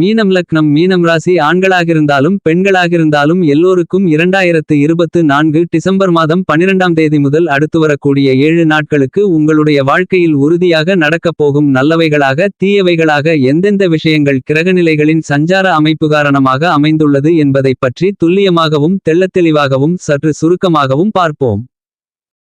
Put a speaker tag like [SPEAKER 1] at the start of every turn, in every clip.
[SPEAKER 1] மீனம் லக்னம் மீனம் ராசி ஆண்களாகிருந்தாலும் பெண்களாகிருந்தாலும் எல்லோருக்கும் இரண்டாயிரத்து இருபத்து நான்கு டிசம்பர் மாதம் பனிரெண்டாம் தேதி முதல் அடுத்து வரக்கூடிய ஏழு நாட்களுக்கு உங்களுடைய வாழ்க்கையில் உறுதியாக நடக்கப் போகும் நல்லவைகளாக தீயவைகளாக எந்தெந்த விஷயங்கள் கிரகநிலைகளின் சஞ்சார அமைப்பு காரணமாக அமைந்துள்ளது என்பதை பற்றி துல்லியமாகவும் தெள்ளத்தெளிவாகவும் சற்று சுருக்கமாகவும் பார்ப்போம்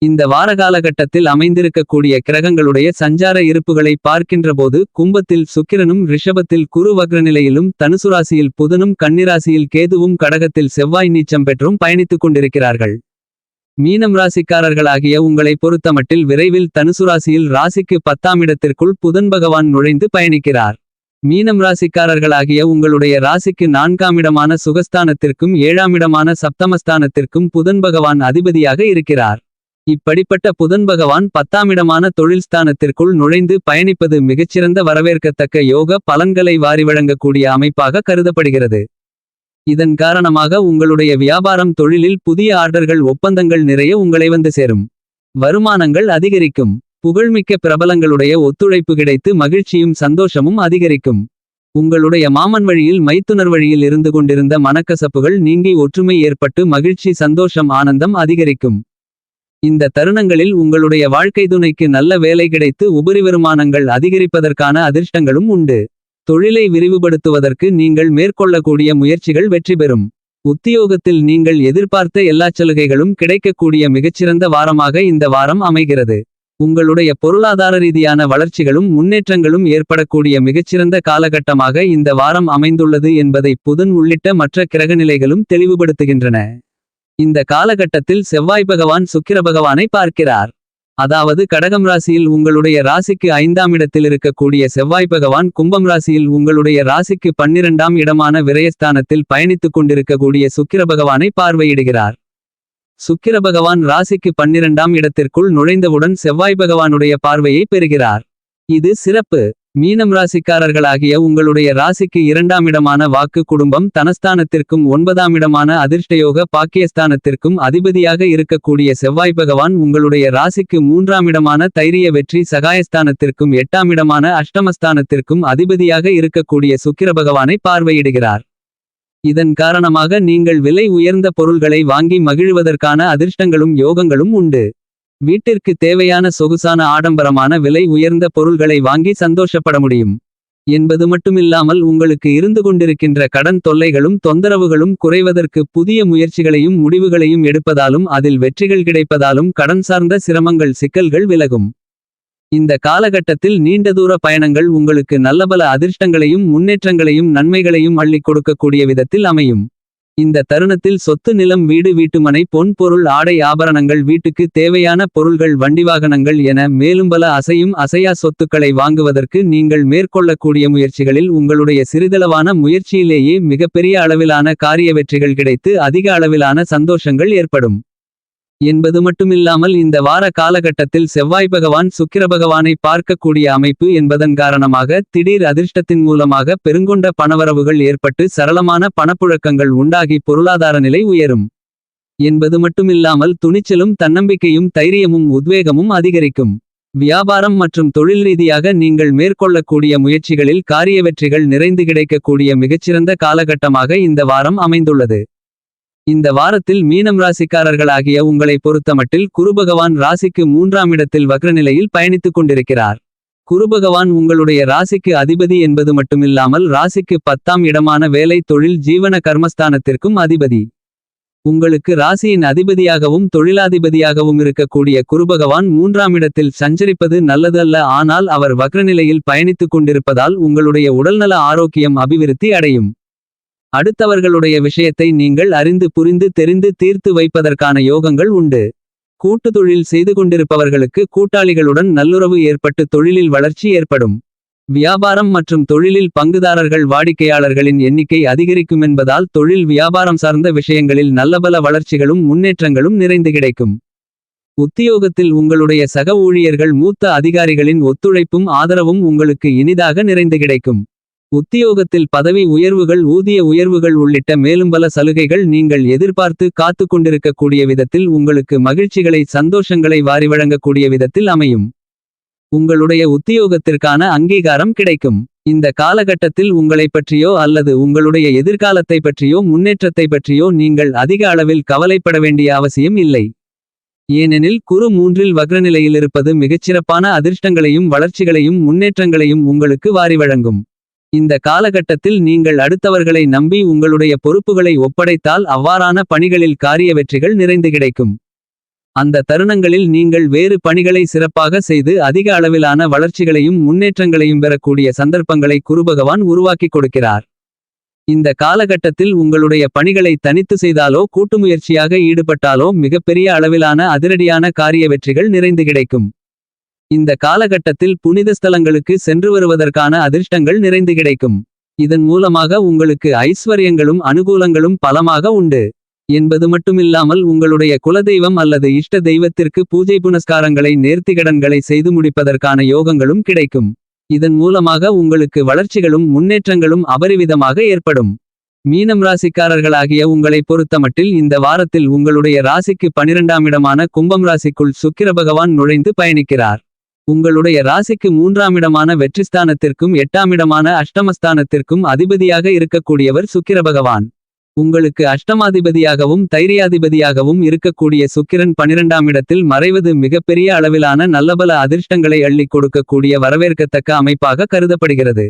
[SPEAKER 1] இந்த வார காலகட்டத்தில் அமைந்திருக்கக்கூடிய கிரகங்களுடைய சஞ்சார இருப்புகளை பார்க்கின்றபோது கும்பத்தில் சுக்கிரனும் ரிஷபத்தில் குரு வக்ரநிலையிலும் தனுசுராசியில் புதனும் கன்னிராசியில் கேதுவும் கடகத்தில் செவ்வாய் நீச்சம் பெற்றும் பயணித்துக் கொண்டிருக்கிறார்கள் மீனம் ராசிக்காரர்களாகிய உங்களை பொறுத்தமட்டில் விரைவில் தனுசுராசியில் ராசிக்கு பத்தாம் இடத்திற்குள் புதன் பகவான் நுழைந்து பயணிக்கிறார் மீனம் ராசிக்காரர்களாகிய உங்களுடைய ராசிக்கு நான்காம் இடமான சுகஸ்தானத்திற்கும் ஏழாம் இடமான சப்தமஸ்தானத்திற்கும் புதன் பகவான் அதிபதியாக இருக்கிறார் இப்படிப்பட்ட புதன் பகவான் பத்தாமிடமான ஸ்தானத்திற்குள் நுழைந்து பயணிப்பது மிகச்சிறந்த வரவேற்கத்தக்க யோக பலன்களை வாரி வழங்கக்கூடிய அமைப்பாக கருதப்படுகிறது இதன் காரணமாக உங்களுடைய வியாபாரம் தொழிலில் புதிய ஆர்டர்கள் ஒப்பந்தங்கள் நிறைய உங்களை வந்து சேரும் வருமானங்கள் அதிகரிக்கும் புகழ்மிக்க பிரபலங்களுடைய ஒத்துழைப்பு கிடைத்து மகிழ்ச்சியும் சந்தோஷமும் அதிகரிக்கும் உங்களுடைய மாமன் வழியில் மைத்துனர் வழியில் இருந்து கொண்டிருந்த மனக்கசப்புகள் நீங்கி ஒற்றுமை ஏற்பட்டு மகிழ்ச்சி சந்தோஷம் ஆனந்தம் அதிகரிக்கும் இந்த தருணங்களில் உங்களுடைய வாழ்க்கை துணைக்கு நல்ல வேலை கிடைத்து உபரி வருமானங்கள் அதிகரிப்பதற்கான அதிர்ஷ்டங்களும் உண்டு தொழிலை விரிவுபடுத்துவதற்கு நீங்கள் மேற்கொள்ளக்கூடிய முயற்சிகள் வெற்றி பெறும் உத்தியோகத்தில் நீங்கள் எதிர்பார்த்த எல்லா சலுகைகளும் கிடைக்கக்கூடிய மிகச்சிறந்த வாரமாக இந்த வாரம் அமைகிறது உங்களுடைய பொருளாதார ரீதியான வளர்ச்சிகளும் முன்னேற்றங்களும் ஏற்படக்கூடிய மிகச்சிறந்த காலகட்டமாக இந்த வாரம் அமைந்துள்ளது என்பதை புதன் உள்ளிட்ட மற்ற கிரகநிலைகளும் தெளிவுபடுத்துகின்றன இந்த காலகட்டத்தில் செவ்வாய் பகவான் சுக்கிர பகவானை பார்க்கிறார் அதாவது கடகம் ராசியில் உங்களுடைய ராசிக்கு ஐந்தாம் இடத்தில் இருக்கக்கூடிய செவ்வாய் பகவான் கும்பம் ராசியில் உங்களுடைய ராசிக்கு பன்னிரெண்டாம் இடமான விரயஸ்தானத்தில் பயணித்துக் கொண்டிருக்கக்கூடிய சுக்கிர பகவானை பார்வையிடுகிறார் சுக்கிர பகவான் ராசிக்கு பன்னிரெண்டாம் இடத்திற்குள் நுழைந்தவுடன் செவ்வாய் பகவானுடைய பார்வையை பெறுகிறார் இது சிறப்பு மீனம் ராசிக்காரர்களாகிய உங்களுடைய ராசிக்கு இரண்டாம் இடமான வாக்கு குடும்பம் தனஸ்தானத்திற்கும் ஒன்பதாம் இடமான அதிர்ஷ்டயோக பாக்கியஸ்தானத்திற்கும் அதிபதியாக இருக்கக்கூடிய செவ்வாய் பகவான் உங்களுடைய ராசிக்கு மூன்றாம் இடமான தைரிய வெற்றி சகாயஸ்தானத்திற்கும் எட்டாம் இடமான அஷ்டமஸ்தானத்திற்கும் அதிபதியாக இருக்கக்கூடிய சுக்கிர பகவானை பார்வையிடுகிறார் இதன் காரணமாக நீங்கள் விலை உயர்ந்த பொருள்களை வாங்கி மகிழ்வதற்கான அதிர்ஷ்டங்களும் யோகங்களும் உண்டு வீட்டிற்கு தேவையான சொகுசான ஆடம்பரமான விலை உயர்ந்த பொருள்களை வாங்கி சந்தோஷப்பட முடியும் என்பது மட்டுமில்லாமல் உங்களுக்கு இருந்து கொண்டிருக்கின்ற கடன் தொல்லைகளும் தொந்தரவுகளும் குறைவதற்கு புதிய முயற்சிகளையும் முடிவுகளையும் எடுப்பதாலும் அதில் வெற்றிகள் கிடைப்பதாலும் கடன் சார்ந்த சிரமங்கள் சிக்கல்கள் விலகும் இந்த காலகட்டத்தில் நீண்ட தூர பயணங்கள் உங்களுக்கு நல்லபல அதிர்ஷ்டங்களையும் முன்னேற்றங்களையும் நன்மைகளையும் அள்ளிக் கொடுக்கக்கூடிய விதத்தில் அமையும் இந்த தருணத்தில் சொத்து நிலம் வீடு வீட்டுமனை பொன் பொருள் ஆடை ஆபரணங்கள் வீட்டுக்கு தேவையான பொருள்கள் வண்டி வாகனங்கள் என மேலும் பல அசையும் அசையா சொத்துக்களை வாங்குவதற்கு நீங்கள் மேற்கொள்ளக்கூடிய முயற்சிகளில் உங்களுடைய சிறிதளவான முயற்சியிலேயே மிகப்பெரிய அளவிலான காரிய வெற்றிகள் கிடைத்து அதிக அளவிலான சந்தோஷங்கள் ஏற்படும் என்பது மட்டுமில்லாமல் இந்த வார காலகட்டத்தில் செவ்வாய் பகவான் சுக்கிர பகவானை பார்க்கக்கூடிய அமைப்பு என்பதன் காரணமாக திடீர் அதிர்ஷ்டத்தின் மூலமாக பெருங்கொண்ட பணவரவுகள் ஏற்பட்டு சரளமான பணப்புழக்கங்கள் உண்டாகி பொருளாதார நிலை உயரும் என்பது மட்டுமில்லாமல் துணிச்சலும் தன்னம்பிக்கையும் தைரியமும் உத்வேகமும் அதிகரிக்கும் வியாபாரம் மற்றும் தொழில் ரீதியாக நீங்கள் மேற்கொள்ளக்கூடிய முயற்சிகளில் காரிய வெற்றிகள் நிறைந்து கிடைக்கக்கூடிய மிகச்சிறந்த காலகட்டமாக இந்த வாரம் அமைந்துள்ளது இந்த வாரத்தில் மீனம் ராசிக்காரர்களாகிய உங்களை பொறுத்தமட்டில் குருபகவான் ராசிக்கு மூன்றாம் இடத்தில் வக்ரநிலையில் பயணித்துக் கொண்டிருக்கிறார் குருபகவான் உங்களுடைய ராசிக்கு அதிபதி என்பது மட்டுமில்லாமல் ராசிக்கு பத்தாம் இடமான வேலை தொழில் ஜீவன கர்மஸ்தானத்திற்கும் அதிபதி உங்களுக்கு ராசியின் அதிபதியாகவும் தொழிலாதிபதியாகவும் இருக்கக்கூடிய குருபகவான் மூன்றாம் இடத்தில் சஞ்சரிப்பது நல்லதல்ல ஆனால் அவர் வக்ரநிலையில் பயணித்துக் கொண்டிருப்பதால் உங்களுடைய உடல்நல ஆரோக்கியம் அபிவிருத்தி அடையும் அடுத்தவர்களுடைய விஷயத்தை நீங்கள் அறிந்து புரிந்து தெரிந்து தீர்த்து வைப்பதற்கான யோகங்கள் உண்டு கூட்டு தொழில் செய்து கொண்டிருப்பவர்களுக்கு கூட்டாளிகளுடன் நல்லுறவு ஏற்பட்டு தொழிலில் வளர்ச்சி ஏற்படும் வியாபாரம் மற்றும் தொழிலில் பங்குதாரர்கள் வாடிக்கையாளர்களின் எண்ணிக்கை அதிகரிக்கும் என்பதால் தொழில் வியாபாரம் சார்ந்த விஷயங்களில் நல்லபல வளர்ச்சிகளும் முன்னேற்றங்களும் நிறைந்து கிடைக்கும் உத்தியோகத்தில் உங்களுடைய சக ஊழியர்கள் மூத்த அதிகாரிகளின் ஒத்துழைப்பும் ஆதரவும் உங்களுக்கு இனிதாக நிறைந்து கிடைக்கும் உத்தியோகத்தில் பதவி உயர்வுகள் ஊதிய உயர்வுகள் உள்ளிட்ட மேலும் பல சலுகைகள் நீங்கள் எதிர்பார்த்து காத்து கொண்டிருக்கக்கூடிய விதத்தில் உங்களுக்கு மகிழ்ச்சிகளை சந்தோஷங்களை வாரி வழங்கக்கூடிய விதத்தில் அமையும் உங்களுடைய உத்தியோகத்திற்கான அங்கீகாரம் கிடைக்கும் இந்த காலகட்டத்தில் உங்களை பற்றியோ அல்லது உங்களுடைய எதிர்காலத்தை பற்றியோ முன்னேற்றத்தை பற்றியோ நீங்கள் அதிக அளவில் கவலைப்பட வேண்டிய அவசியம் இல்லை ஏனெனில் குறு மூன்றில் இருப்பது மிகச்சிறப்பான அதிர்ஷ்டங்களையும் வளர்ச்சிகளையும் முன்னேற்றங்களையும் உங்களுக்கு வாரி வழங்கும் இந்த காலகட்டத்தில் நீங்கள் அடுத்தவர்களை நம்பி உங்களுடைய பொறுப்புகளை ஒப்படைத்தால் அவ்வாறான பணிகளில் காரிய வெற்றிகள் நிறைந்து கிடைக்கும் அந்த தருணங்களில் நீங்கள் வேறு பணிகளை சிறப்பாக செய்து அதிக அளவிலான வளர்ச்சிகளையும் முன்னேற்றங்களையும் பெறக்கூடிய சந்தர்ப்பங்களை குருபகவான் உருவாக்கி கொடுக்கிறார் இந்த காலகட்டத்தில் உங்களுடைய பணிகளை தனித்து செய்தாலோ கூட்டு முயற்சியாக ஈடுபட்டாலோ மிகப்பெரிய அளவிலான அதிரடியான காரிய வெற்றிகள் நிறைந்து கிடைக்கும் இந்த காலகட்டத்தில் புனித ஸ்தலங்களுக்கு சென்று வருவதற்கான அதிர்ஷ்டங்கள் நிறைந்து கிடைக்கும் இதன் மூலமாக உங்களுக்கு ஐஸ்வர்யங்களும் அனுகூலங்களும் பலமாக உண்டு என்பது மட்டுமில்லாமல் உங்களுடைய குலதெய்வம் அல்லது இஷ்ட தெய்வத்திற்கு பூஜை புனஸ்காரங்களை நேர்த்திகடன்களை செய்து முடிப்பதற்கான யோகங்களும் கிடைக்கும் இதன் மூலமாக உங்களுக்கு வளர்ச்சிகளும் முன்னேற்றங்களும் அபரிவிதமாக ஏற்படும் மீனம் ராசிக்காரர்களாகிய உங்களை பொறுத்தமட்டில் இந்த வாரத்தில் உங்களுடைய ராசிக்கு பனிரெண்டாம் இடமான கும்பம் ராசிக்குள் சுக்கிர பகவான் நுழைந்து பயணிக்கிறார் உங்களுடைய ராசிக்கு மூன்றாம் இடமான வெற்றிஸ்தானத்திற்கும் இடமான அஷ்டமஸ்தானத்திற்கும் அதிபதியாக இருக்கக்கூடியவர் சுக்கிர பகவான் உங்களுக்கு அஷ்டமாதிபதியாகவும் தைரியாதிபதியாகவும் இருக்கக்கூடிய சுக்கிரன் பனிரெண்டாம் இடத்தில் மறைவது மிகப்பெரிய அளவிலான நல்லபல அதிர்ஷ்டங்களை அள்ளிக் கொடுக்கக்கூடிய வரவேற்கத்தக்க அமைப்பாக கருதப்படுகிறது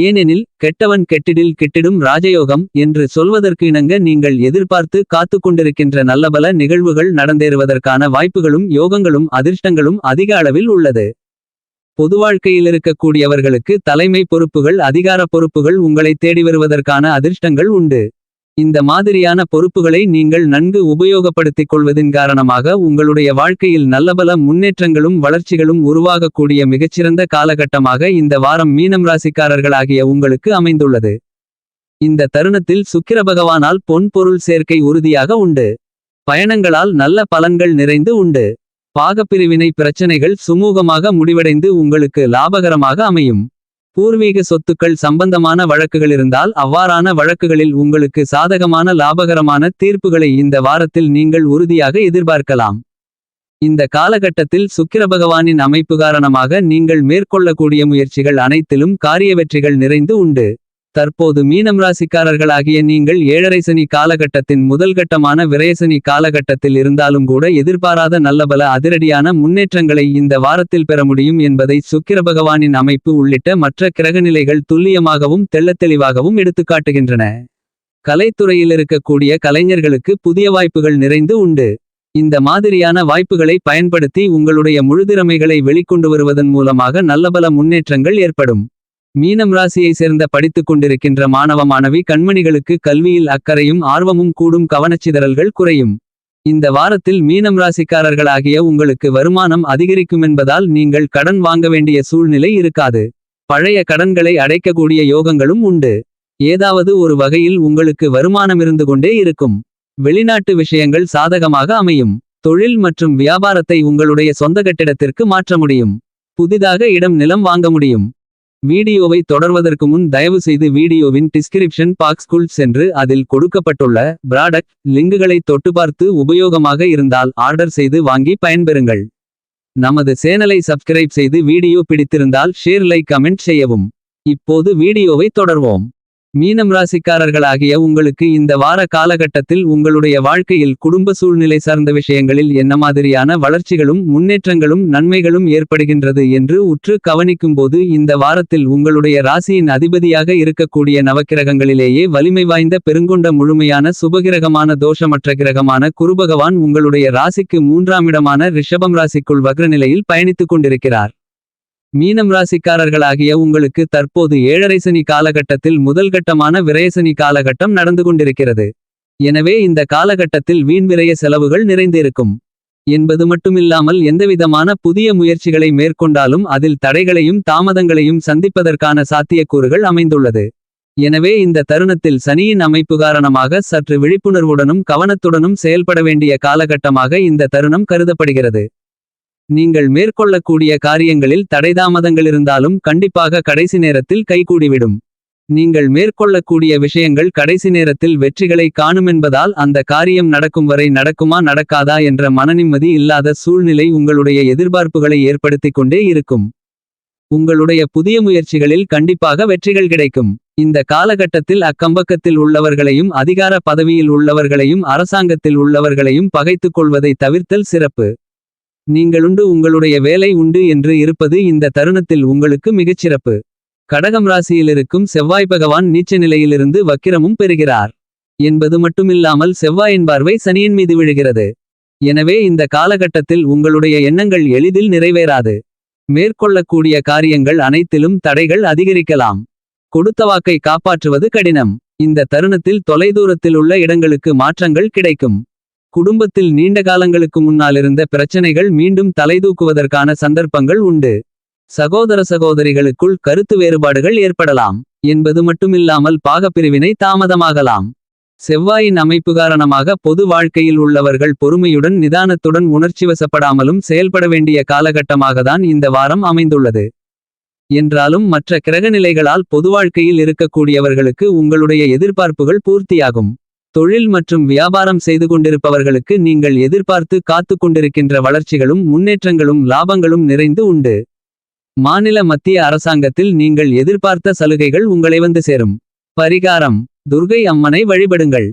[SPEAKER 1] ஏனெனில் கெட்டவன் கெட்டிடில் கெட்டிடும் ராஜயோகம் என்று சொல்வதற்கு இணங்க நீங்கள் எதிர்பார்த்து காத்து கொண்டிருக்கின்ற நல்லபல நிகழ்வுகள் நடந்தேறுவதற்கான வாய்ப்புகளும் யோகங்களும் அதிர்ஷ்டங்களும் அதிக அளவில் உள்ளது பொதுவாழ்க்கையில் இருக்கக்கூடியவர்களுக்கு தலைமை பொறுப்புகள் அதிகார பொறுப்புகள் உங்களை தேடி வருவதற்கான அதிர்ஷ்டங்கள் உண்டு இந்த மாதிரியான பொறுப்புகளை நீங்கள் நன்கு உபயோகப்படுத்திக் கொள்வதின் காரணமாக உங்களுடைய வாழ்க்கையில் நல்லபல முன்னேற்றங்களும் வளர்ச்சிகளும் உருவாகக்கூடிய மிகச்சிறந்த காலகட்டமாக இந்த வாரம் மீனம் ராசிக்காரர்களாகிய உங்களுக்கு அமைந்துள்ளது இந்த தருணத்தில் சுக்கிர பகவானால் பொன் பொருள் சேர்க்கை உறுதியாக உண்டு பயணங்களால் நல்ல பலன்கள் நிறைந்து உண்டு பாகப்பிரிவினை பிரச்சனைகள் சுமூகமாக முடிவடைந்து உங்களுக்கு லாபகரமாக அமையும் பூர்வீக சொத்துக்கள் சம்பந்தமான வழக்குகள் இருந்தால் அவ்வாறான வழக்குகளில் உங்களுக்கு சாதகமான லாபகரமான தீர்ப்புகளை இந்த வாரத்தில் நீங்கள் உறுதியாக எதிர்பார்க்கலாம் இந்த காலகட்டத்தில் சுக்கிர பகவானின் அமைப்பு காரணமாக நீங்கள் மேற்கொள்ளக்கூடிய முயற்சிகள் அனைத்திலும் காரிய வெற்றிகள் நிறைந்து உண்டு தற்போது மீனம் ராசிக்காரர்களாகிய நீங்கள் ஏழரை சனி காலகட்டத்தின் முதல் கட்டமான விரயசனி காலகட்டத்தில் இருந்தாலும் கூட எதிர்பாராத நல்லபல அதிரடியான முன்னேற்றங்களை இந்த வாரத்தில் பெற முடியும் என்பதை சுக்கிர பகவானின் அமைப்பு உள்ளிட்ட மற்ற கிரகநிலைகள் துல்லியமாகவும் தெள்ளத்தெளிவாகவும் எடுத்துக்காட்டுகின்றன கலைத்துறையில் இருக்கக்கூடிய கலைஞர்களுக்கு புதிய வாய்ப்புகள் நிறைந்து உண்டு இந்த மாதிரியான வாய்ப்புகளை பயன்படுத்தி உங்களுடைய முழுதிறமைகளை வெளிக்கொண்டு வருவதன் மூலமாக நல்லபல முன்னேற்றங்கள் ஏற்படும் மீனம் ராசியை சேர்ந்த படித்துக் கொண்டிருக்கின்ற மாணவ மாணவி கண்மணிகளுக்கு கல்வியில் அக்கறையும் ஆர்வமும் கூடும் கவனச்சிதறல்கள் குறையும் இந்த வாரத்தில் மீனம் ராசிக்காரர்களாகிய உங்களுக்கு வருமானம் அதிகரிக்கும் என்பதால் நீங்கள் கடன் வாங்க வேண்டிய சூழ்நிலை இருக்காது பழைய கடன்களை அடைக்கக்கூடிய யோகங்களும் உண்டு ஏதாவது ஒரு வகையில் உங்களுக்கு வருமானம் இருந்து கொண்டே இருக்கும் வெளிநாட்டு விஷயங்கள் சாதகமாக அமையும் தொழில் மற்றும் வியாபாரத்தை உங்களுடைய சொந்த கட்டிடத்திற்கு மாற்ற முடியும் புதிதாக இடம் நிலம் வாங்க முடியும் வீடியோவை தொடர்வதற்கு முன் தயவு செய்து வீடியோவின் டிஸ்கிரிப்ஷன் பாக்ஸ்குள் சென்று அதில் கொடுக்கப்பட்டுள்ள ப்ராடக்ட் லிங்குகளை பார்த்து உபயோகமாக இருந்தால் ஆர்டர் செய்து வாங்கி பயன்பெறுங்கள் நமது சேனலை சப்ஸ்கிரைப் செய்து வீடியோ பிடித்திருந்தால் ஷேர் லைக் கமெண்ட் செய்யவும் இப்போது வீடியோவை தொடர்வோம் மீனம் ராசிக்காரர்களாகிய உங்களுக்கு இந்த வார காலகட்டத்தில் உங்களுடைய வாழ்க்கையில் குடும்ப சூழ்நிலை சார்ந்த விஷயங்களில் என்ன மாதிரியான வளர்ச்சிகளும் முன்னேற்றங்களும் நன்மைகளும் ஏற்படுகின்றது என்று உற்று கவனிக்கும்போது இந்த வாரத்தில் உங்களுடைய ராசியின் அதிபதியாக இருக்கக்கூடிய நவக்கிரகங்களிலேயே வலிமை வாய்ந்த பெருங்கொண்ட முழுமையான சுபகிரகமான தோஷமற்ற கிரகமான குருபகவான் உங்களுடைய ராசிக்கு மூன்றாம் இடமான ரிஷபம் ராசிக்குள் வக்ரநிலையில் பயணித்துக் கொண்டிருக்கிறார் மீனம் ராசிக்காரர்களாகிய உங்களுக்கு தற்போது ஏழரை சனி காலகட்டத்தில் முதல்கட்டமான விரயசனி காலகட்டம் நடந்து கொண்டிருக்கிறது எனவே இந்த காலகட்டத்தில் வீண் விரய செலவுகள் நிறைந்திருக்கும் என்பது மட்டுமில்லாமல் எந்தவிதமான புதிய முயற்சிகளை மேற்கொண்டாலும் அதில் தடைகளையும் தாமதங்களையும் சந்திப்பதற்கான சாத்தியக்கூறுகள் அமைந்துள்ளது எனவே இந்த தருணத்தில் சனியின் அமைப்பு காரணமாக சற்று விழிப்புணர்வுடனும் கவனத்துடனும் செயல்பட வேண்டிய காலகட்டமாக இந்த தருணம் கருதப்படுகிறது நீங்கள் மேற்கொள்ளக்கூடிய காரியங்களில் தடைதாமதங்கள் இருந்தாலும் கண்டிப்பாக கடைசி நேரத்தில் கைகூடிவிடும் நீங்கள் மேற்கொள்ளக்கூடிய விஷயங்கள் கடைசி நேரத்தில் வெற்றிகளை காணுமென்பதால் அந்த காரியம் நடக்கும் வரை நடக்குமா நடக்காதா என்ற மனநிம்மதி இல்லாத சூழ்நிலை உங்களுடைய எதிர்பார்ப்புகளை ஏற்படுத்திக் கொண்டே இருக்கும் உங்களுடைய புதிய முயற்சிகளில் கண்டிப்பாக வெற்றிகள் கிடைக்கும் இந்த காலகட்டத்தில் அக்கம்பக்கத்தில் உள்ளவர்களையும் அதிகார பதவியில் உள்ளவர்களையும் அரசாங்கத்தில் உள்ளவர்களையும் பகைத்துக் கொள்வதை தவிர்த்தல் சிறப்பு நீங்களுண்டு உங்களுடைய வேலை உண்டு என்று இருப்பது இந்த தருணத்தில் உங்களுக்கு மிகச்சிறப்பு கடகம் ராசியிலிருக்கும் செவ்வாய் பகவான் நீச்ச நிலையிலிருந்து வக்கிரமும் பெறுகிறார் என்பது மட்டுமில்லாமல் செவ்வாயின் பார்வை சனியின் மீது விழுகிறது எனவே இந்த காலகட்டத்தில் உங்களுடைய எண்ணங்கள் எளிதில் நிறைவேறாது மேற்கொள்ளக்கூடிய காரியங்கள் அனைத்திலும் தடைகள் அதிகரிக்கலாம் கொடுத்த வாக்கை காப்பாற்றுவது கடினம் இந்த தருணத்தில் தொலைதூரத்தில் உள்ள இடங்களுக்கு மாற்றங்கள் கிடைக்கும் குடும்பத்தில் நீண்ட காலங்களுக்கு முன்னால் இருந்த பிரச்சனைகள் மீண்டும் தலைதூக்குவதற்கான சந்தர்ப்பங்கள் உண்டு சகோதர சகோதரிகளுக்குள் கருத்து வேறுபாடுகள் ஏற்படலாம் என்பது மட்டுமில்லாமல் பாகப்பிரிவினை தாமதமாகலாம் செவ்வாயின் அமைப்பு காரணமாக பொது வாழ்க்கையில் உள்ளவர்கள் பொறுமையுடன் நிதானத்துடன் உணர்ச்சிவசப்படாமலும் செயல்பட வேண்டிய காலகட்டமாகத்தான் இந்த வாரம் அமைந்துள்ளது என்றாலும் மற்ற கிரகநிலைகளால் பொது வாழ்க்கையில் இருக்கக்கூடியவர்களுக்கு உங்களுடைய எதிர்பார்ப்புகள் பூர்த்தியாகும் தொழில் மற்றும் வியாபாரம் செய்து கொண்டிருப்பவர்களுக்கு நீங்கள் எதிர்பார்த்து காத்து கொண்டிருக்கின்ற வளர்ச்சிகளும் முன்னேற்றங்களும் லாபங்களும் நிறைந்து உண்டு மாநில மத்திய அரசாங்கத்தில் நீங்கள் எதிர்பார்த்த சலுகைகள் உங்களை வந்து சேரும் பரிகாரம் துர்கை அம்மனை வழிபடுங்கள்